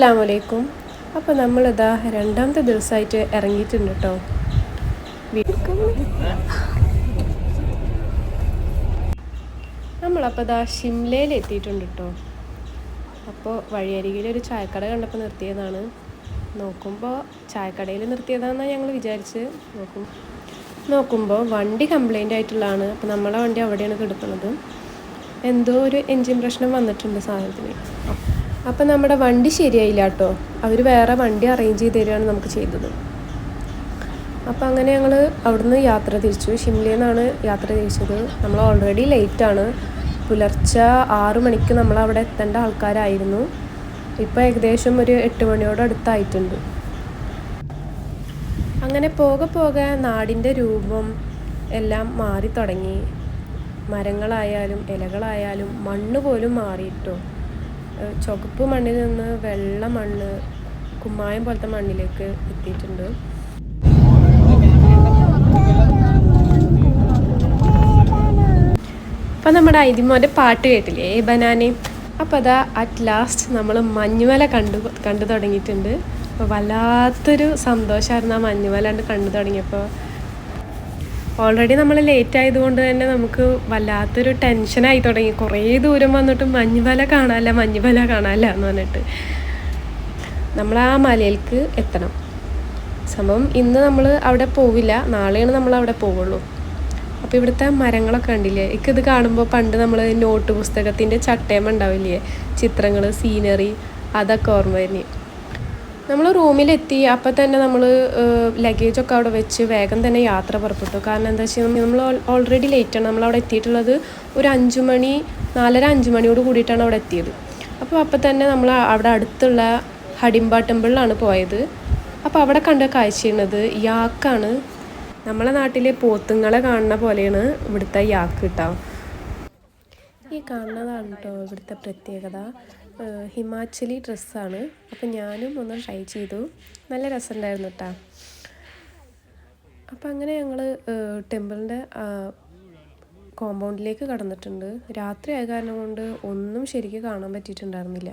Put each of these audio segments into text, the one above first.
അസ്സലാമലൈക്കും. അപ്പോൾ നമ്മളിതാ രണ്ടാമത്തെ ദിവസമായിട്ട് ഇറങ്ങിയിട്ടുണ്ട് കേട്ടോ നമ്മളപ്പോൾ ഇതാ ഷിംലയിൽ എത്തിയിട്ടുണ്ട് കേട്ടോ അപ്പോൾ വഴിയരികിൽ ഒരു ചായക്കട കണ്ടപ്പോൾ നിർത്തിയതാണ്. നോക്കുമ്പോൾ ചായക്കടയിൽ നിർത്തിയതാണെന്നാണ് ഞങ്ങൾ വിചാരിച്ച്. നോക്കും നോക്കുമ്പോൾ വണ്ടി കംപ്ലൈന്റ് ആയിട്ടുള്ളതാണ്. അപ്പോൾ നമ്മളെ വണ്ടി അവിടെയാണ് കിടക്കുന്നത് എന്തോ ഒരു എൻജിൻ പ്രശ്നം വന്നിട്ടുണ്ട് സാധനത്തിന്. അപ്പം നമ്മുടെ വണ്ടി ശരിയായില്ല കേട്ടോ. അവർ വേറെ വണ്ടി അറേഞ്ച് ചെയ്ത് തരികയാണ് നമുക്ക് ചെയ്തത്. അപ്പം അങ്ങനെ ഞങ്ങൾ അവിടുന്ന് യാത്ര തിരിച്ചു. ഷിംലയിൽ നിന്നാണ് യാത്ര തിരിച്ചത്. നമ്മൾ ഓൾറെഡി ലേറ്റാണ് പുലർച്ചെ ആറ് മണിക്ക് നമ്മൾ അവിടെ എത്തേണ്ട ആൾക്കാരായിരുന്നു. ഇപ്പോൾ ഏകദേശം ഒരു എട്ട് മണിയോട് അടുത്തായിട്ടുണ്ട്. അങ്ങനെ പോകെ പോകെ നാടിന്റെ രൂപം എല്ലാം മാറി തുടങ്ങി. മരങ്ങളായാലും ഇലകളായാലും മണ്ണ് പോലും മാറിയിട്ടോ ചുവപ്പ് മണ്ണിൽ നിന്ന് വെള്ള മണ്ണ് കുമ്മായം പോലത്തെ മണ്ണിലേക്ക് എത്തിയിട്ടുണ്ട്. അപ്പം നമ്മുടെ ഐതിമോന്റെ പാട്ട് കേട്ടില്ലേ? ഏ ബനാനെ. അപ്പം അതാ അറ്റ് ലാസ്റ്റ് നമ്മൾ മഞ്ഞുമല കണ്ടു കണ്ടു തുടങ്ങിയിട്ടുണ്ട്. അപ്പോൾ വല്ലാത്തൊരു സന്തോഷമായിരുന്നു ആ മഞ്ഞുമല കണ്ട് തുടങ്ങിയപ്പോൾ ഓൾറെഡി നമ്മൾ ലേറ്റ് ആയതുകൊണ്ട് തന്നെ നമുക്ക് വല്ലാത്തൊരു ടെൻഷനായി തുടങ്ങി. കുറേ ദൂരം വന്നിട്ട് മഞ്ഞുമല കാണാല്ല മഞ്ഞുമല കാണാല്ല എന്ന് പറഞ്ഞിട്ട്. നമ്മൾ ആ മലയിലേക്ക് എത്തണം. സംഭവം ഇന്ന് നമ്മൾ അവിടെ പോവില്ല. നാളെയാണ് നമ്മൾ അവിടെ പോവുള്ളൂ. അപ്പോൾ ഇവിടുത്തെ മരങ്ങളൊക്കെ കണ്ടില്ലേ? എനിക്കിത് കാണുമ്പോൾ പണ്ട് നമ്മൾ നോട്ട് പുസ്തകത്തിന്റെ ചട്ടയം ഉണ്ടാവില്ലേ? ചിത്രങ്ങൾ സീനറി അതൊക്കെ ഓർമ്മ വരുന്നേ. നമ്മൾ റൂമിലെത്തി അപ്പം തന്നെ നമ്മൾ ലഗേജൊക്കെ അവിടെ വെച്ച് വേഗം തന്നെ യാത്ര പുറപ്പെട്ടു. കാരണം എന്താ വെച്ചാൽ നമ്മൾ ഓൾറെഡി ലേറ്റാണ് നമ്മൾ അവിടെ എത്തിയിട്ടുള്ളത് ഒരു അഞ്ച് മണി നാലര അഞ്ച് മണിയോട് കൂടിയിട്ടാണ് അവിടെ എത്തിയത്. അപ്പോൾ അപ്പം തന്നെ നമ്മൾ അവിടെ അടുത്തുള്ള ഹഡിംബ ടെമ്പിളിലാണ് പോയത്. അപ്പോൾ അവിടെ കണ്ട കാഴ്ചയുള്ളത് യാക്കാണ്. നമ്മളെ നാട്ടിലെ പോത്തുങ്ങളെ കാണുന്ന പോലെയാണ് ഇവിടുത്തെ യാക്ക് കിട്ടാം ഈ കാണുന്നതാണ് കേട്ടോ ഇവിടുത്തെ പ്രത്യേകത. ഹിമാചലി ഡ്രസ്സാണ്. അപ്പം ഞാനും ഒന്ന് ട്രൈ ചെയ്തു. നല്ല രസമുണ്ടായിരുന്നു കേട്ടോ അപ്പം അങ്ങനെ ഞങ്ങൾ ടെമ്പിളിന്റെ കോമ്പൗണ്ടിലേക്ക് കടന്നിട്ടുണ്ട്. രാത്രി ആയ കാരണം കൊണ്ട് ഒന്നും ശരിക്കും കാണാൻ പറ്റിയിട്ടുണ്ടായിരുന്നില്ല.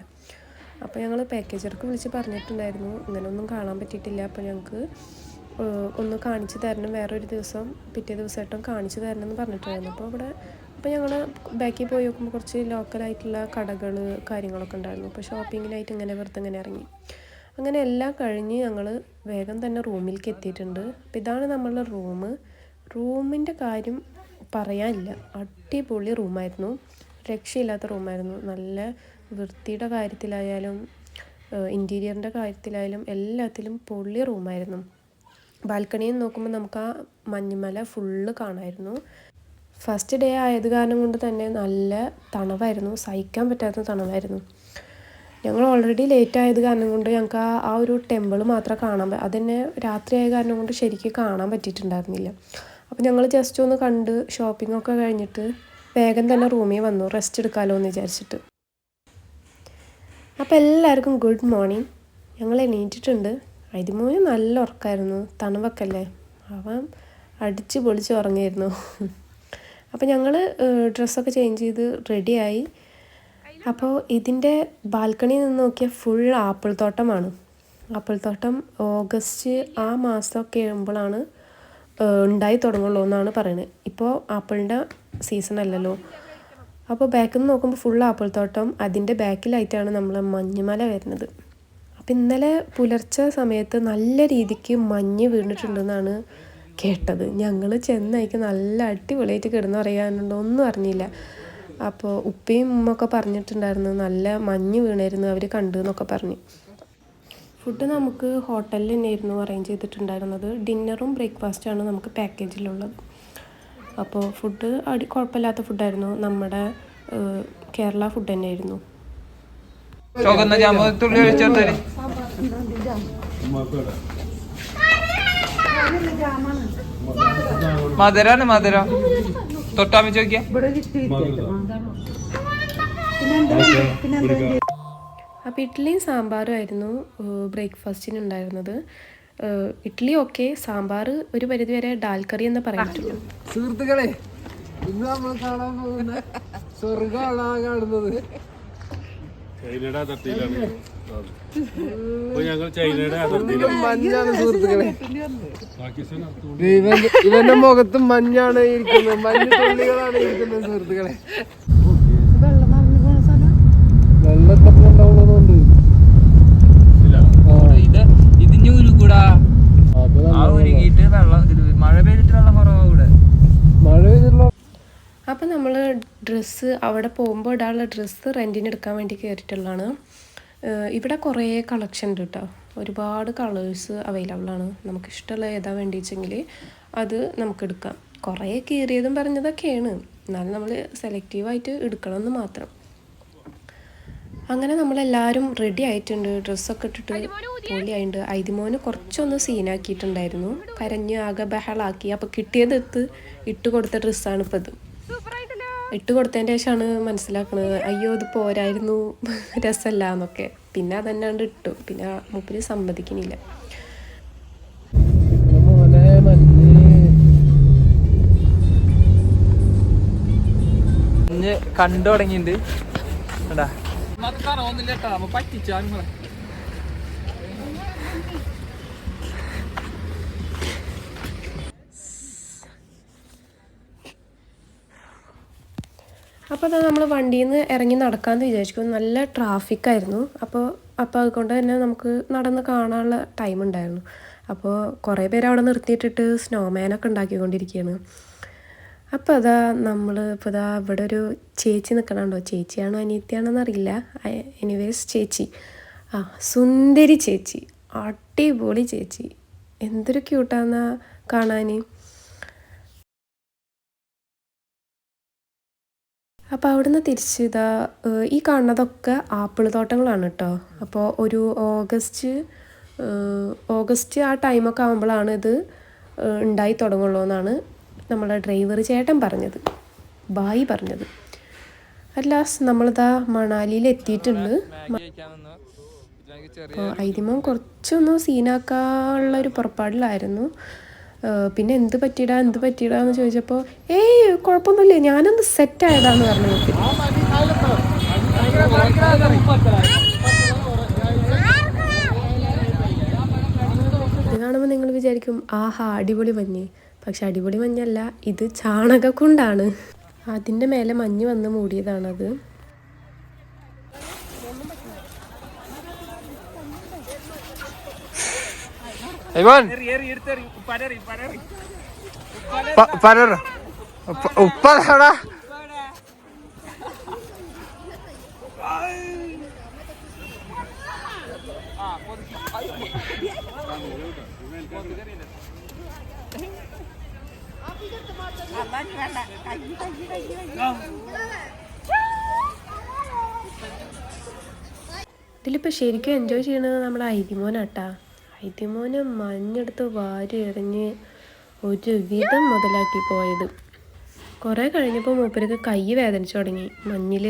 അപ്പോൾ ഞങ്ങൾ പാക്കേജർക്ക് വിളിച്ച് പറഞ്ഞിട്ടുണ്ടായിരുന്നു. ഇങ്ങനെയൊന്നും കാണാൻ പറ്റിയിട്ടില്ല. അപ്പോൾ ഞങ്ങൾക്ക് ഒന്ന് കാണിച്ചു തരണം. വേറൊരു ദിവസം പിറ്റേ ദിവസമായിട്ടും കാണിച്ചു തരണം എന്ന് പറഞ്ഞിട്ടുണ്ടായിരുന്നു. അപ്പോൾ ഇവിടെ അപ്പോൾ ഞങ്ങൾ ബാക്കിൽ പോയി നോക്കുമ്പോൾ കുറച്ച് ലോക്കലായിട്ടുള്ള കടകൾ കാര്യങ്ങളൊക്കെ ഉണ്ടായിരുന്നു. അപ്പോൾ ഷോപ്പിങ്ങിനായിട്ട് ഇങ്ങനെ വെറുതെ ഇങ്ങനെ ഇറങ്ങി. അങ്ങനെ എല്ലാം കഴിഞ്ഞ് ഞങ്ങൾ വേഗം തന്നെ റൂമിലേക്ക് എത്തിയിട്ടുണ്ട്. അപ്പോൾ ഇതാണ് നമ്മളുടെ റൂം. റൂമിന്റെ കാര്യം പറയാനില്ല. അടിപൊളി റൂമായിരുന്നു. രക്ഷയില്ലാത്ത റൂമായിരുന്നു. നല്ല വൃത്തിയുടെ കാര്യത്തിലായാലും ഇന്റീരിയറിന്റെ കാര്യത്തിലായാലും എല്ലാത്തിലും പൊള്ളി റൂമായിരുന്നു. ബാൽക്കണിയിൽ നോക്കുമ്പോൾ നമുക്ക് ആ മഞ്ഞുമല ഫുള്ള് കാണാമായിരുന്നു ഫസ്റ്റ് ഡേ ആയത് കാരണം കൊണ്ട് തന്നെ നല്ല തണുവായിരുന്നു. സഹിക്കാൻ പറ്റാത്ത തണവായിരുന്നു. ഞങ്ങൾ ഓൾറെഡി ലേറ്റ് ആയത് കാരണം കൊണ്ട് ഞങ്ങൾക്ക് ആ ആ ഒരു ടെമ്പിൾ മാത്രം കാണാൻ അത് അതന്നെ രാത്രി ആയ കാരണം കൊണ്ട് ശരിക്കും കാണാൻ പറ്റിയിട്ടുണ്ടായിരുന്നില്ല. അപ്പോൾ ഞങ്ങൾ ജസ്റ്റ് ഒന്ന് കണ്ട് ഷോപ്പിംഗ് ഒക്കെ കഴിഞ്ഞിട്ട് വേഗം തന്നെ റൂമിൽ വന്നു. റെസ്റ്റ് എടുക്കാമല്ലോ എന്ന് വിചാരിച്ചിട്ട്. അപ്പോൾ എല്ലാവർക്കും ഗുഡ് മോർണിംഗ് ഞങ്ങൾ എണീറ്റിട്ടുണ്ട്. അതിമൂന്ന് നല്ല ഉറക്കമായിരുന്നു തണുവൊക്കെയല്ലേ അവൻ അടിച്ച് പൊളിച്ച് ഉറങ്ങിയിരുന്നു. അപ്പോൾ ഞങ്ങൾ ഡ്രസ്സൊക്കെ ചേഞ്ച് ചെയ്ത് റെഡിയായി അപ്പോൾ ഇതിന്റെ ബാൽക്കണിയിൽ നിന്ന് നോക്കിയാൽ ഫുൾ ആപ്പിൾ തോട്ടമാണ്. ആപ്പിൾ തോട്ടം ഓഗസ്റ്റ് ആ മാസമൊക്കെ ആകുമ്പോഴാണ് ഉണ്ടായി തുടങ്ങുള്ളൂ എന്നാണ് പറയുന്നത് ഇപ്പോൾ ആപ്പിളിന്റെ സീസൺ അല്ലല്ലോ. അപ്പോൾ ബാക്കിൽ നിന്ന് നോക്കുമ്പോൾ ഫുൾ ആപ്പിൾ തോട്ടം അതിന്റെ ബാക്കിലായിട്ടാണ് നമ്മൾ മഞ്ഞുമല വരുന്നത്. അപ്പോൾ ഇന്നലെ പുലർച്ചെ സമയത്ത് നല്ല രീതിക്ക് മഞ്ഞ് വീണിട്ടുണ്ടെന്നാണ് കേട്ടത്. ഞങ്ങൾ ചെന്നൈക്ക് നല്ല അടിപൊളിയായിട്ട് കിടന്നു പറയാനുണ്ടോ ഒന്നും അറിഞ്ഞില്ല. അപ്പോൾ ഉപ്പയും ഉമ്മൊക്കെ പറഞ്ഞിട്ടുണ്ടായിരുന്നു നല്ല മഞ്ഞ് വീണായിരുന്നു അവർ കണ്ടു എന്നൊക്കെ പറഞ്ഞു. ഫുഡ് നമുക്ക് ഹോട്ടലിൽ തന്നെയായിരുന്നു അറേഞ്ച് ചെയ്തിട്ടുണ്ടായിരുന്നത്. ഡിന്നറും ബ്രേക്ക്ഫാസ്റ്റാണ് നമുക്ക് പാക്കേജിലുള്ളത്. അപ്പോൾ ഫുഡ് അടി കുഴപ്പമില്ലാത്ത ഫുഡായിരുന്നു നമ്മുടെ കേരള ഫുഡ് തന്നെയായിരുന്നു. ചുവന്ന ജാമ്പ തുള്ളി ഒഴിച്ചെടുത്തരി മധുരാണ് മധുരം. തൊട്ടാമി ചോദിക്കാം അപ്പം ഇഡ്ഡലിയും സാമ്പാറും ആയിരുന്നു ബ്രേക്ക്ഫാസ്റ്റിന് ഉണ്ടായിരുന്നത് ഇഡ്ലി ഇഡ്ഡലി ഓക്കെ സാമ്പാർ ഒരു പരിധിവരെ ഡാൽ കറി എന്ന് പറഞ്ഞിട്ടുള്ളൂ. സുഹൃത്തുക്കളെ ഇന്ന് നമ്മൾ കാണാൻ പോകുന്ന സ്വർഗമാണ് കാണുന്നത്. ചൈനയുടെ അതിർത്തിയിലാണ്. അപ്പൊ ഞങ്ങൾ ചൈനയുടെ അതിർത്തിയിലാണ്. മഞ്ഞാണ് സുഹൃത്തുക്കളെ. പാകിസ്ഥാൻ ഇവന്റെ ഇവന്റെ മുഖത്ത് മഞ്ഞാണ് ഇരിക്കുന്നത്. മഞ്ഞ തുള്ളികളാണ് ഇരിക്കുന്നത് സുഹൃത്തുക്കളെ. ഇതിന്റെ ഉരുകൂടാ. ആ വെള്ളം മഴ പെയ്തിട്ട് വെള്ളം കുറവാ ഇവിടെ. മഴ പെയ്തിട്ടുള്ള അപ്പം നമ്മൾ ഡ്രസ്സ് അവിടെ പോകുമ്പോൾ ഇടാനുള്ള ഡ്രസ്സ് റെന്റിന് എടുക്കാൻ വേണ്ടി കയറിയിട്ടുള്ളതാണ് ഇവിടെ കുറേ കളക്ഷൻ ഉണ്ട് കേട്ടോ ഒരുപാട് കളേഴ്സ് അവൈലബിൾ ആണ്. നമുക്ക് ഇഷ്ടമുള്ള ഏതാ വേണ്ടിച്ചെങ്കിൽ അത് നമുക്ക് എടുക്കാം. കുറേ കീറിയതും പറഞ്ഞതൊക്കെയാണ്. എന്നാലും നമ്മൾ സെലക്റ്റീവായിട്ട് എടുക്കണമെന്ന് മാത്രം. അങ്ങനെ നമ്മളെല്ലാവരും റെഡി ആയിട്ടുണ്ട്. ഡ്രസ്സൊക്കെ ഇട്ടിട്ട് പൊളിയായിട്ടുണ്ട് ഐതിമോന് കുറച്ചൊന്ന് സീനാക്കിയിട്ടുണ്ടായിരുന്നു കരഞ്ഞ് ആകെ ബഹളാക്കി. അപ്പോൾ കിട്ടിയതെടുത്ത് ഇട്ട് കൊടുത്ത ഡ്രസ്സാണ് ഇപ്പോൾ ഇത് ഇട്ട് കൊടുത്തതിന്റെ ശേഷമാണ് മനസ്സിലാക്കുന്നത് അയ്യോ ഇത് പോരായിരുന്നു. രസമല്ല എന്നൊക്കെ. പിന്നെ അതന്നാണ്ട് ഇട്ടു. പിന്നെ മൂപ്പര് സമ്മതിക്കണില്ല. ഇഞ്ഞ് കണ്ടു തുടങ്ങിയിട്ടുണ്ട്. കേട്ടോ. പറ്റിച്ചാ അപ്പോൾ അത് നമ്മൾ വണ്ടിയിൽ നിന്ന് ഇറങ്ങി നടക്കാമെന്ന് വിചാരിച്ചു. നല്ല ട്രാഫിക്കായിരുന്നു. അപ്പോൾ അപ്പോൾ അതുകൊണ്ട് തന്നെ നമുക്ക് നടന്ന് കാണാനുള്ള ടൈം ഉണ്ടായിരുന്നു. അപ്പോൾ കുറേ പേര് അവിടെ നിർത്തിയിട്ടിട്ട് സ്നോമാനൊക്കെ ഉണ്ടാക്കിക്കൊണ്ടിരിക്കുകയാണ് അപ്പോൾ അതാ നമ്മൾ ഇപ്പോൾ ഇതാ ഇവിടെ ഒരു ചേച്ചി നിൽക്കണുണ്ടോ ചേച്ചിയാണോ അനിയത്തിയാണോന്ന് അറിയില്ല എനിവേസ് ചേച്ചി. ആ സുന്ദരി ചേച്ചി. അടിപൊളി ചേച്ചി. എന്തൊരു ക്യൂട്ടാന്നാ കാണാൻ അപ്പോൾ അവിടുന്ന് തിരിച്ച് ഇതാ ഈ കാണുന്നതൊക്കെ ആപ്പിൾ തോട്ടങ്ങളാണ് കേട്ടോ അപ്പോൾ ഒരു ഓഗസ്റ്റ് ഓഗസ്റ്റ് ആ ടൈമൊക്കെ ആകുമ്പോഴാണ് ഇത് ഉണ്ടായി തുടങ്ങുള്ളൂ എന്നാണ് നമ്മളെ ഡ്രൈവർ ചേട്ടൻ പറഞ്ഞത്. ബായി പറഞ്ഞത്. അല്ലാസ് നമ്മളിതാ മണാലിയിൽ എത്തിയിട്ടുണ്ട്. അപ്പോൾ ഐതിമോൻ കുറച്ചൊന്നും സീനാക്കാനുള്ള ഒരു പുറപ്പാടിലായിരുന്നു. പിന്നെ എന്ത് പറ്റിയിടാ എന്ത് പറ്റിയിടാ എന്ന് ചോദിച്ചപ്പോൾ ഏയ് കുഴപ്പമൊന്നുമില്ല ഞാനൊന്ന് സെറ്റ് ആയതാന്ന് പറഞ്ഞു നോക്കി ഇത് കാണുമ്പോൾ നിങ്ങൾ വിചാരിക്കും ആഹാ അടിപൊളി മഞ്ഞ്. പക്ഷെ അടിപൊളി മഞ്ഞല്ല ഇത് ചാണകക്കുണ്ടാണ്. അതിന്റെ മേലെ മഞ്ഞ് വന്ന് മൂടിയതാണത്. പരറ ഉപ്പടാ ഇതിലിപ്പോൾ ശരിക്കും എൻജോയ് ചെയ്യണത് നമ്മുടെ ഐതിമോനാട്ടാ ഐതിമോന് മഞ്ഞെടുത്ത് വാരി എറിഞ്ഞ് ഒരു വിധം മുതലാക്കി പോയത്. കുറേ കഴിഞ്ഞപ്പോൾ മൂപ്പർക്ക് കൈ വേദനിച്ചു തുടങ്ങി മഞ്ഞിൽ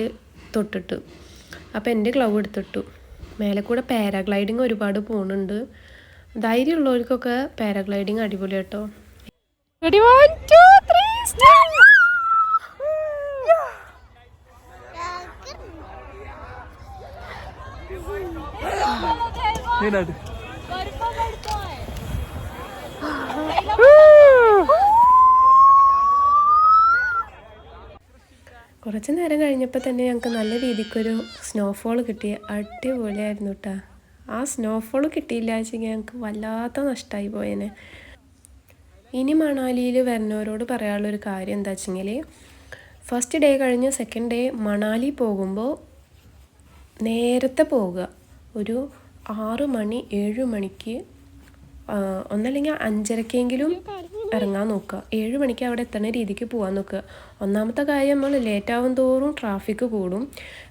തൊട്ടിട്ട്. അപ്പോൾ എന്റെ ഗ്ലൗ എടുത്തിട്ടു. മേലെ കൂടെ പാരാഗ്ലൈഡിങ് ഒരുപാട് പോകുന്നുണ്ട് ധൈര്യമുള്ളവർക്കൊക്കെ പാരാഗ്ലൈഡിങ് അടിപൊളി കേട്ടോ. Ready, കുറച്ച് നേരം കഴിഞ്ഞപ്പോൾ തന്നെ ഞങ്ങൾക്ക് നല്ല രീതിക്കൊരു സ്നോഫോൾ കിട്ടി. അടിപൊളിയായിരുന്നു കേട്ടോ ആ സ്നോഫോൾ കിട്ടിയില്ല വെച്ചെങ്കിൽ ഞങ്ങൾക്ക് വല്ലാത്ത നഷ്ടമായി പോയേനെ. ഇനി മണാലിയിൽ വരുന്നവരോട് പറയാനുള്ളൊരു കാര്യം എന്താ വെച്ചെങ്കിൽ ഫസ്റ്റ് ഡേ കഴിഞ്ഞ് സെക്കൻഡ് ഡേ മണാലി പോകുമ്പോൾ നേരത്തെ പോവുക. ഒരു ആറ് മണി ഏഴ് മണിക്ക് ഒന്നല്ലെങ്കിൽ അഞ്ചരക്കെങ്കിലും ഇറങ്ങാൻ നോക്കുക. ഏഴ് മണിക്ക് അവിടെ എത്തുന്ന രീതിക്ക് പോകാൻ നോക്കുക. ഒന്നാമത്തെ കാര്യം നമ്മൾ ലേറ്റ് ആവും തോറും ട്രാഫിക് കൂടും.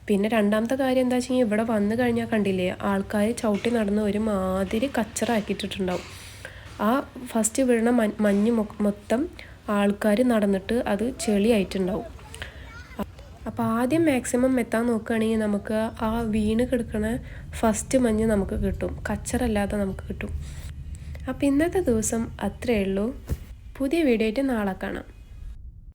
പിന്നെ രണ്ടാമത്തെ കാര്യം എന്താ വെച്ചാൽ ഇവിടെ വന്നു കഴിഞ്ഞാൽ കണ്ടില്ലേ ആൾക്കാർ ചവിട്ടി നടന്ന് ഒരു മാതിരി കച്ചറാക്കിയിട്ടിട്ടുണ്ടാവും. ആ ഫസ്റ്റ് വീഴുന്ന മഞ്ഞ് മൊത്തം ആൾക്കാർ നടന്നിട്ട് അത് ചെളിയായിട്ടുണ്ടാവും. അപ്പോൾ ആദ്യം മാക്സിമം എത്താൻ നോക്കുകയാണെങ്കിൽ നമുക്ക് ആ വീണ് കിടക്കണ ഫസ്റ്റ് മഞ്ഞ് നമുക്ക് കിട്ടും. കച്ചറല്ലാതെ നമുക്ക് കിട്ടും. അപ്പോൾ ഇന്നത്തെ ദിവസം അത്രയേ ഉള്ളൂ. പുതിയ വീഡിയോ ആയിട്ട് നാളെ കാണാം.